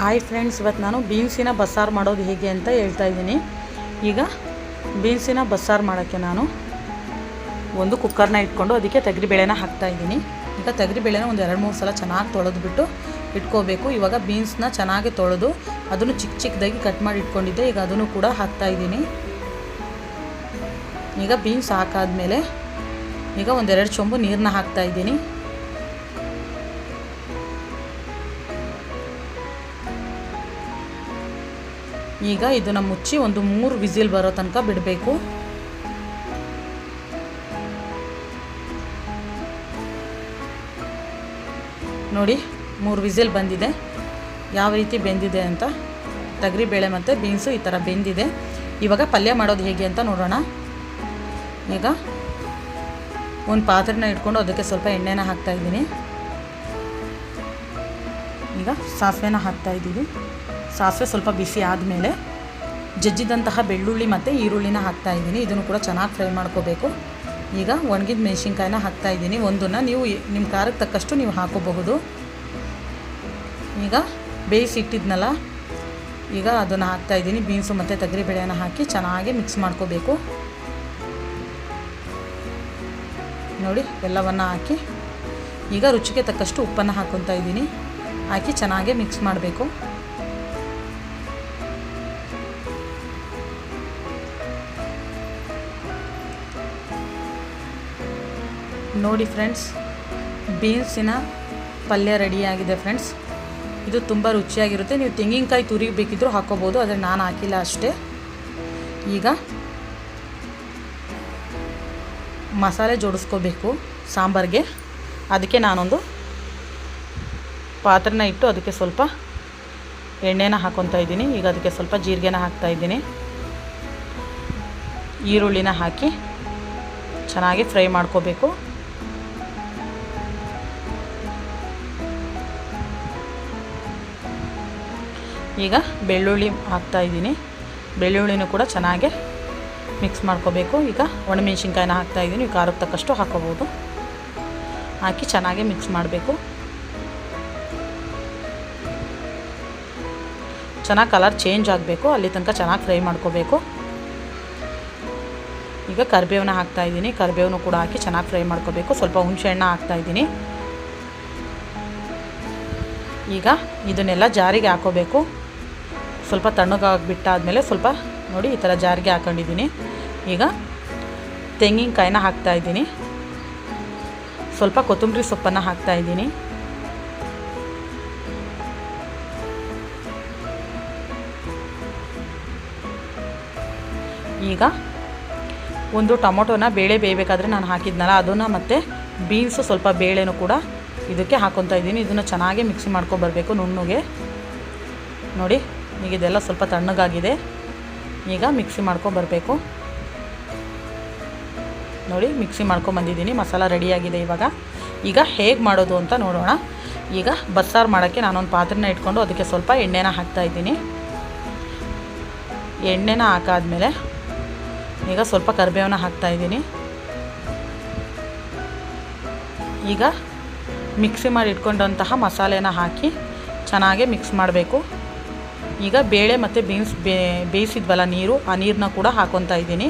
Hi friends ಇವತ್ತು ನಾನು ಬೀನ್ಸಿನ ಬಸ್ಸಾರು ಮಾಡೋದು ಹೇಗೆ ಅಂತ ಹೇಳ್ತಾ ಇದ್ದೀನಿ. ಈಗ ಬೀನ್ಸಿನ ಬಸ್ಸಾರು ಮಾಡೋಕ್ಕೆ ನಾನು ಒಂದು ಕುಕ್ಕರ್ನ ಇಟ್ಕೊಂಡು ಅದಕ್ಕೆ ತೊಗರಿಬೇಳೆನ ಹಾಕ್ತಾ ಇದ್ದೀನಿ. ಈಗ ತೊಗರಿಬೇಳೆನ ಒಂದು ಎರಡು ಮೂರು ಸಲ ಚೆನ್ನಾಗಿ ತೊಳೆದ್ಬಿಟ್ಟು ಇಟ್ಕೋಬೇಕು. ಇವಾಗ ಬೀನ್ಸ್ನ ಚೆನ್ನಾಗಿ ತೊಳೆದು ಅದನ್ನು ಚಿಕ್ಕ ಚಿಕ್ಕದಾಗಿ ಕಟ್ ಮಾಡಿ ಇಟ್ಕೊಂಡಿದ್ದೆ. ಈಗ ಅದನ್ನು ಕೂಡ ಹಾಕ್ತಾ ಇದ್ದೀನಿ. ಈಗ ಬೀನ್ಸ್ ಹಾಕಾದ್ಮೇಲೆ ಈಗ ಒಂದೆರಡು ಚೊಂಬು ನೀರನ್ನ ಹಾಕ್ತಾ ಈಗ ಇದನ್ನು ಮುಚ್ಚಿ ಒಂದು ಮೂರು ವಿಸಿಲ್ ಬರೋ ತನಕ ಬಿಡಬೇಕು. ನೋಡಿ, ಮೂರು ವಿಸಿಲ್ ಬಂದಿದೆ. ಯಾವ ರೀತಿ ಬೆಂದಿದೆ ಅಂತ ತೊಗರಿಬೇಳೆ ಮತ್ತು ಬೀನ್ಸು ಈ ಥರ ಬೆಂದಿದೆ. ಇವಾಗ ಪಲ್ಯ ಮಾಡೋದು ಹೇಗೆ ಅಂತ ನೋಡೋಣ. ಈಗ ಒಂದು ಪಾತ್ರೆನ ಇಟ್ಕೊಂಡು ಅದಕ್ಕೆ ಸ್ವಲ್ಪ ಎಣ್ಣೆನ ಹಾಕ್ತಾಯಿದ್ದೀನಿ ಈಗ ಸಾಸಿವೆನ ಹಾಕ್ತಾ ಇದ್ದೀವಿ. ಸಾಸಿವೆ ಸ್ವಲ್ಪ ಬಿಸಿ ಆದಮೇಲೆ ಜಜ್ಜಿದಂತಹ ಬೆಳ್ಳುಳ್ಳಿ ಮತ್ತು ಈರುಳ್ಳಿನ ಹಾಕ್ತಾ ಇದ್ದೀನಿ. ಇದನ್ನು ಕೂಡ ಚೆನ್ನಾಗಿ ಫ್ರೈ ಮಾಡ್ಕೋಬೇಕು. ಈಗ ಒಣಗಿದ ಮೆಣಸಿನ್ಕಾಯಿನ ಹಾಕ್ತಾ ಇದ್ದೀನಿ. ಒಂದನ್ನು ನೀವು ನಿಮ್ಮ ಖಾರಕ್ಕೆ ತಕ್ಕಷ್ಟು ನೀವು ಹಾಕೋಬಹುದು. ಈಗ ಬೇಯಿಸಿಟ್ಟಿದ್ನಲ್ಲ ಈಗ ಅದನ್ನು ಹಾಕ್ತಾ ಇದ್ದೀನಿ. ಬೀನ್ಸು ಮತ್ತು ತೊಗರಿಬೇಳೆನ ಹಾಕಿ ಚೆನ್ನಾಗಿ ಮಿಕ್ಸ್ ಮಾಡ್ಕೋಬೇಕು. ನೋಡಿ, ಎಲ್ಲವನ್ನು ಹಾಕಿ ಈಗ ರುಚಿಗೆ ತಕ್ಕಷ್ಟು ಉಪ್ಪನ್ನು ಹಾಕ್ಕೊತಾ ಇದ್ದೀನಿ. ಹಾಕಿ ಚೆನ್ನಾಗೇ ಮಿಕ್ಸ್ ಮಾಡಬೇಕು. ನೋಡಿ ಫ್ರೆಂಡ್ಸ್, ಬೀನ್ಸಿನ ಪಲ್ಯ ರೆಡಿಯಾಗಿದೆ ಫ್ರೆಂಡ್ಸ್. ಇದು ತುಂಬ ರುಚಿಯಾಗಿರುತ್ತೆ. ನೀವು ತೆಂಗಿನಕಾಯಿ ತುರಿ ಬೇಕಿದ್ದರೂ ಹಾಕೋಬೋದು, ಆದರೆ ನಾನು ಹಾಕಿಲ್ಲ ಅಷ್ಟೇ. ಈಗ ಮಸಾಲೆ ಜೋಡಿಸ್ಕೋಬೇಕು ಸಾಂಬಾರಿಗೆ. ಅದಕ್ಕೆ ನಾನೊಂದು ಪಾತ್ರೆನ ಇಟ್ಟು ಅದಕ್ಕೆ ಸ್ವಲ್ಪ ಎಣ್ಣೆನ ಹಾಕೊತಾ ಇದ್ದೀನಿ. ಈಗ ಅದಕ್ಕೆ ಸ್ವಲ್ಪ ಜೀರಿಗೆನ ಹಾಕ್ತಾ ಇದ್ದೀನಿ. ಈರುಳ್ಳಿನ ಹಾಕಿ ಚೆನ್ನಾಗಿ ಫ್ರೈ ಮಾಡ್ಕೋಬೇಕು. ಈಗ ಬೆಳ್ಳುಳ್ಳಿ ಹಾಕ್ತಾಯಿದ್ದೀನಿ ಬೆಳ್ಳುಳ್ಳಿನೂ ಕೂಡ ಚೆನ್ನಾಗಿ ಮಿಕ್ಸ್ ಮಾಡ್ಕೋಬೇಕು. ಈಗ ಒಣಮೆಣ್ಸಿನ್ಕಾಯಿನ ಹಾಕ್ತಾಯಿದ್ದೀನಿ ಖಾರಕ್ಕೆ ತಕ್ಕಷ್ಟು ಹಾಕೋಬೋದು. ಹಾಕಿ ಚೆನ್ನಾಗಿ ಮಿಕ್ಸ್ ಮಾಡಬೇಕು. ಚೆನ್ನಾಗಿ ಕಲರ್ ಚೇಂಜ್ ಆಗಬೇಕು. ಅಲ್ಲಿ ತನಕ ಚೆನ್ನಾಗಿ ಫ್ರೈ ಮಾಡ್ಕೋಬೇಕು. ಈಗ ಕರಿಬೇವನ್ನ ಹಾಕ್ತಾಯಿದ್ದೀನಿ ಕರಿಬೇವನು ಕೂಡ ಹಾಕಿ ಚೆನ್ನಾಗಿ ಫ್ರೈ ಮಾಡ್ಕೋಬೇಕು. ಸ್ವಲ್ಪ ಹುಣಸೆಹಣ್ಣ ಹಾಕ್ತಾ ಇದ್ದೀನಿ. ಈಗ ಇದನ್ನೆಲ್ಲ ಜಾರಿಗೆ ಹಾಕೋಬೇಕು. ಸ್ವಲ್ಪ ತಣ್ಣಗಾಗಿಬಿಟ್ಟಾದಮೇಲೆ ಸ್ವಲ್ಪ ನೋಡಿ ಈ ಥರ ಜಾರಿಗೆ ಹಾಕೊಂಡಿದ್ದೀನಿ. ಈಗ ತೆಂಗಿನಕಾಯಿನ ಹಾಕ್ತಾ ಇದ್ದೀನಿ. ಸ್ವಲ್ಪ ಕೊತ್ತಂಬರಿ ಸೊಪ್ಪನ್ನು ಹಾಕ್ತಾ ಇದ್ದೀನಿ. ಈಗ ಒಂದು ಟೊಮೊಟೊನ ಬೇಳೆ ಬೇಯಬೇಕಾದ್ರೆ ನಾನು ಹಾಕಿದ್ನಲ್ಲ, ಅದನ್ನು ಮತ್ತು ಬೀನ್ಸು ಸ್ವಲ್ಪ ಬೇಳೆನೂ ಕೂಡ ಇದಕ್ಕೆ ಹಾಕ್ಕೊತಾ ಇದ್ದೀನಿ. ಇದನ್ನು ಚೆನ್ನಾಗಿ ಮಿಕ್ಸಿ ಮಾಡ್ಕೊಬರ್ಬೇಕು ನುಣ್ಣಗೆ. ನೋಡಿ ಈಗ ಇದೆಲ್ಲ ಸ್ವಲ್ಪ ತಣ್ಣಗಾಗಿದೆ. ಈಗ ಮಿಕ್ಸಿ ಮಾಡ್ಕೊಂಬರಬೇಕು ನೋಡಿ, ಮಿಕ್ಸಿ ಮಾಡ್ಕೊಂಬಂದಿದ್ದೀನಿ ಮಸಾಲ ರೆಡಿಯಾಗಿದೆ ಇವಾಗ. ಈಗ ಹೇಗೆ ಮಾಡೋದು ಅಂತ ನೋಡೋಣ. ಈಗ ಬಸ್ಸಾರು ಮಾಡೋಕ್ಕೆ ನಾನೊಂದು ಪಾತ್ರೆನ ಇಟ್ಕೊಂಡು ಅದಕ್ಕೆ ಸ್ವಲ್ಪ ಎಣ್ಣೆನ ಹಾಕ್ತಾಯಿದ್ದೀನಿ ಎಣ್ಣೆನ ಹಾಕಾದ್ಮೇಲೆ ಈಗ ಸ್ವಲ್ಪ ಕರಿಬೇವನ್ನ ಹಾಕ್ತಾಯಿದ್ದೀನಿ ಈಗ ಮಿಕ್ಸಿ ಮಾಡಿ ಇಟ್ಕೊಂಡಂತಹ ಮಸಾಲೆನ ಹಾಕಿ ಚೆನ್ನಾಗಿ ಮಿಕ್ಸ್ ಮಾಡಬೇಕು. ಈಗ ಬೇಳೆ ಮತ್ತು ಬೀನ್ಸ್ ಬೇಯಿಸಿದ್ವಲ್ಲ ನೀರು, ಆ ನೀರನ್ನ ಕೂಡ ಹಾಕೊತಾ ಇದ್ದೀನಿ.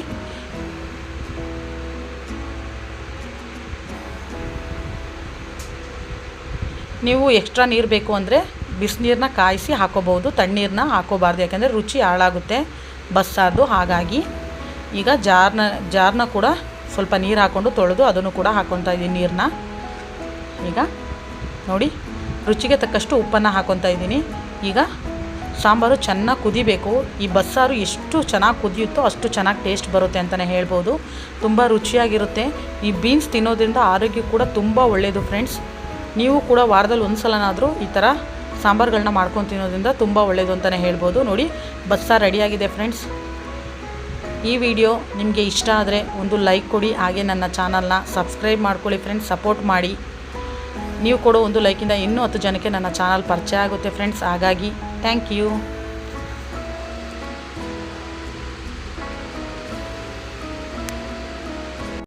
ನೀವು ಎಕ್ಸ್ಟ್ರಾ ನೀರು ಬೇಕು ಅಂದರೆ ಬಿಸಿನೀರನ್ನ ಕಾಯಿಸಿ ಹಾಕೋಬೋದು ತಣ್ಣೀರನ್ನ ಹಾಕೋಬಾರ್ದು, ಯಾಕೆಂದರೆ ರುಚಿ ಹಾಳಾಗುತ್ತೆ ಬಸ್ಸಾರ್ದು ಹಾಗಾಗಿ. ಈಗ ಜಾರ್ನ ಜಾರ್ನ ಕೂಡ ಸ್ವಲ್ಪ ನೀರು ಹಾಕ್ಕೊಂಡು ತೊಳೆದು ಅದನ್ನು ಕೂಡ ಹಾಕ್ಕೊತಾ ಇದ್ದೀನಿ ನೀರನ್ನ ಈಗ ನೋಡಿ, ರುಚಿಗೆ ತಕ್ಕಷ್ಟು ಉಪ್ಪನ್ನು ಹಾಕ್ಕೊತಾ ಇದ್ದೀನಿ. ಈಗ ಸಾಂಬಾರು ಚೆನ್ನಾಗಿ ಕುದಿಬೇಕು. ಈ ಬಸ್ಸಾರು ಎಷ್ಟು ಚೆನ್ನಾಗಿ ಕುದಿಯುತ್ತೋ ಅಷ್ಟು ಚೆನ್ನಾಗಿ ಟೇಸ್ಟ್ ಬರುತ್ತೆ ಅಂತಲೇ ಹೇಳ್ಬೋದು. ತುಂಬ ರುಚಿಯಾಗಿರುತ್ತೆ. ಈ ಬೀನ್ಸ್ ತಿನ್ನೋದ್ರಿಂದ ಆರೋಗ್ಯ ಕೂಡ ತುಂಬ ಒಳ್ಳೆಯದು ಫ್ರೆಂಡ್ಸ್ ನೀವು ಕೂಡ ವಾರದಲ್ಲಿ ಒಂದು ಸಲನಾದರೂ ಈ ಥರ ಸಾಂಬಾರುಗಳನ್ನ ಮಾಡ್ಕೊಂಡು ತಿನ್ನೋದ್ರಿಂದ ತುಂಬ ಒಳ್ಳೆಯದು ಅಂತಲೇ ಹೇಳ್ಬೋದು. ನೋಡಿ, ಬಸ್ಸಾರು ರೆಡಿಯಾಗಿದೆ ಫ್ರೆಂಡ್ಸ್ ಈ ವಿಡಿಯೋ ನಿಮಗೆ ಇಷ್ಟ ಆದರೆ ಒಂದು ಲೈಕ್ ಕೊಡಿ. ಹಾಗೆ ನನ್ನ ಚಾನಲ್ನ ಸಬ್ಸ್ಕ್ರೈಬ್ ಮಾಡ್ಕೊಳ್ಳಿ ಫ್ರೆಂಡ್ಸ್ ಸಪೋರ್ಟ್ ಮಾಡಿ. ನೀವು ಕೊಡೋ ಒಂದು ಲೈಕಿಂದ ಇನ್ನೂ ಹತ್ತು ಜನಕ್ಕೆ ನನ್ನ ಚಾನಲ್ ಪರಿಚಯ ಆಗುತ್ತೆ ಫ್ರೆಂಡ್ಸ್. ಹಾಗಾಗಿ ಥ್ಯಾಂಕ್ ಯು